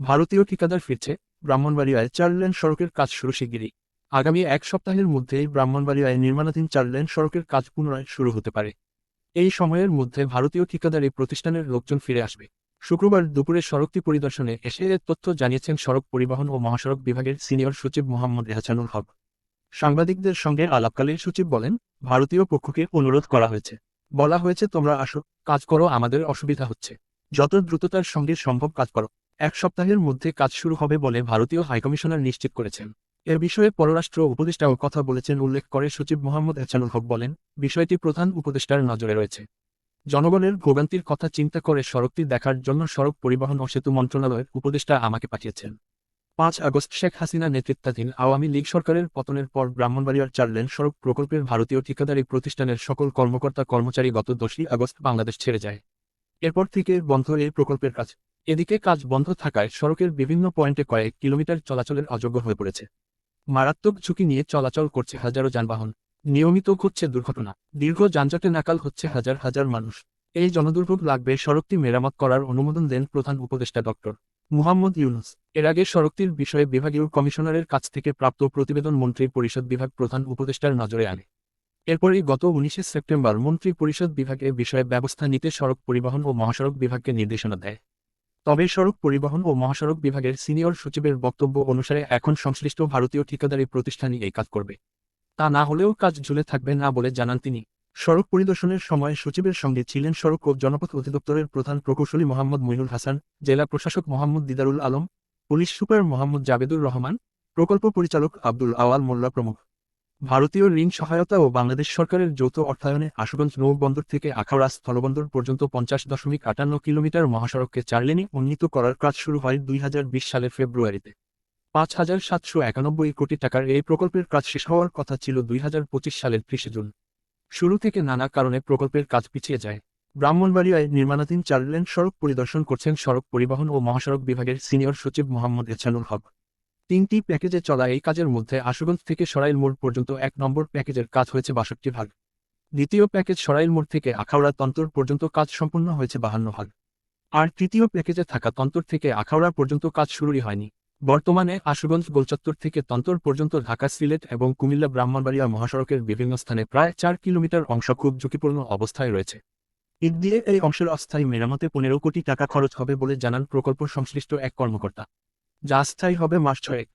ভারতীয় ঠিকাদার ফিরছে ব্রাহ্মণবাড়িয়ায় চার লেন সড়কের কাজ শুরু শিগগিরই। আগামী এক সপ্তাহের মধ্যেই ব্রাহ্মণবাড়িয়ায় নির্মাণাধীন চার লেন সড়কের কাজ পুনরায় শুরু হতে পারে। এই সময়ের মধ্যে ভারতীয় ঠিকাদারি প্রতিষ্ঠানের লোকজন ফিরে আসবে। শুক্রবার দুপুরে সড়কটি পরিদর্শনে এসে এ তথ্য জানিয়েছেন সড়ক পরিবহন ও মহাসড়ক বিভাগের সিনিয়র সচিব মোহাম্মদ এহসানুল হক। সাংবাদিকদের সঙ্গে আলাপকালে সচিব বলেন, ভারতীয় পক্ষকে অনুরোধ করা হয়েছে। বলা হয়েছে, তোমরা আসো, কাজ করো, আমাদের অসুবিধা হচ্ছে। যত দ্রুততার সঙ্গে সম্ভব কাজ করো। এক সপ্তাহের মধ্যে কাজ শুরু হবে বলে ভারতীয় হাইকমিশনার নিশ্চিত করেছেন। এ বিষয়ে পররাষ্ট্র উপদেষ্টাও কথা বলেছেন উল্লেখ করে সচিব মোহাম্মদ এহসানুল হক বলেন, বিষয়টি প্রধান উপদেষ্টার নজরে রয়েছে। জনগণের ভোগান্তির কথা চিন্তা করে সড়কটি দেখার জন্য সড়ক পরিবহন ও সেতু মন্ত্রণালয়ের উপদেষ্টা আমাকে পাঠিয়েছেন। পাঁচ আগস্ট শেখ হাসিনা নেতৃত্বাধীন আওয়ামী লীগ সরকারের পতনের পর ব্রাহ্মণবাড়িয়ার চার লেন সড়ক প্রকল্পের ভারতীয় ঠিকাদারি প্রতিষ্ঠানের সকল কর্মকর্তা কর্মচারী গত দশই আগস্ট বাংলাদেশ ছেড়ে যায়। এরপর থেকে বন্ধ এই প্রকল্পের কাজ। এদিকে কাজ বন্ধ থাকায় সড়কের বিভিন্ন পয়েন্টে কয়েক কিলোমিটার চলাচলের অযোগ্য হয়ে পড়েছে। মারাত্মক ঝুঁকি নিয়ে চলাচল করছে হাজারো যানবাহন। নিয়মিত ঘটছে দুর্ঘটনা। দীর্ঘ যানজটে নাকাল হচ্ছে হাজার হাজার মানুষ। এই জনদুর্ভোগ লাগবে সড়কটি মেরামত করার অনুমোদন দেন প্রধান উপদেষ্টা ডক্টর মুহাম্মদ ইউনুস। এর আগে সড়কটির বিষয়ে বিভাগীয় কমিশনারের কাছ থেকে প্রাপ্ত প্রতিবেদন মন্ত্রী পরিষদ বিভাগ প্রধান উপদেষ্টার নজরে আনে। এরপরই গত উনিশে সেপ্টেম্বর মন্ত্রী পরিষদ বিভাগ বিষয়ে ব্যবস্থা নিতে সড়ক পরিবহন ও মহাসড়ক বিভাগকে নির্দেশনা দেয়। তবে সড়ক পরিবহন ও মহাসড়ক বিভাগের সিনিয়র সচিবের বক্তব্য অনুসারে এখন সংশ্লিষ্ট ভারতীয় ঠিকাদারি প্রতিষ্ঠানই এই কাজ করবে। তা না হলেও কাজ ঝুলে থাকবে না বলে জানান তিনি। সড়ক পরিদর্শনের সময় সচিবের সঙ্গে ছিলেন সড়ক ও জনপথ অধিদপ্তরের প্রধান প্রকৌশলী মোহাম্মদ মইনুল হাসান, জেলা প্রশাসক মোহাম্মদ দিদারুল আলম, পুলিশ সুপার মোহাম্মদ জাবেদুর রহমান, প্রকল্প পরিচালক আব্দুল আওয়াল মোল্লা প্রমুখ। ভারতীয় ঋণ সহায়তা ও বাংলাদেশ সরকারের যৌথ অর্থায়নে আশুগঞ্জ নৌবন্দর থেকে আখাউড়া স্থলবন্দর পর্যন্ত পঞ্চাশ দশমিক আটান্ন কিলোমিটার মহাসড়ককে চারলেনে উন্নীত করার কাজ শুরু হয় দুই হাজার বিশ সালের ফেব্রুয়ারিতে। পাঁচ হাজার সাতশো একানব্বই কোটি টাকার এই প্রকল্পের কাজ শেষ হওয়ার কথা ছিল দুই হাজার পঁচিশ সালের ত্রিশে জুন। শুরু থেকে নানা কারণে প্রকল্পের কাজ পিছিয়ে যায়। ব্রাহ্মণবাড়িয়ায় নির্মাণাধীন চার লেন সড়ক পরিদর্শন করছেন সড়ক পরিবহন ও মহাসড়ক বিভাগের সিনিয়র সচিব মোহাম্মদ এহসানুল হক। তিনটি প্যাকেজে চলা এই কাজের মধ্যে আশুগঞ্জ থেকে সরাইল মোড় পর্যন্ত এক নম্বর প্যাকেজের কাজ হয়েছে বাষট্টি ভাগ। দ্বিতীয় প্যাকেজ সরাইল মোড় থেকে আখাউড়া তন্তর পর্যন্ত কাজ সম্পূর্ণ হয়েছে বাহান্ন ভাগ। আর তৃতীয় প্যাকেজে থাকা তন্তর থেকে আখাউড়া পর্যন্ত কাজ শুরুই হয়নি। বর্তমানে আশুগঞ্জ, গোলচত্বর থেকে তন্তর পর্যন্ত ঢাকা, সিলেট এবং কুমিল্লা, ব্রাহ্মণবাড়িয়া মহাসড়কের বিভিন্ন স্থানে প্রায় চার কিলোমিটার অংশ খুব ঝুঁকিপূর্ণ অবস্থায় রয়েছে। ইট দিয়ে এই অংশের অস্থায়ী মেরামতে পনেরো কোটি টাকা খরচ হবে বলে জানান প্রকল্প সংশ্লিষ্ট এক কর্মকর্তা। যা স্থায়ী হবে মাস ছয়েক।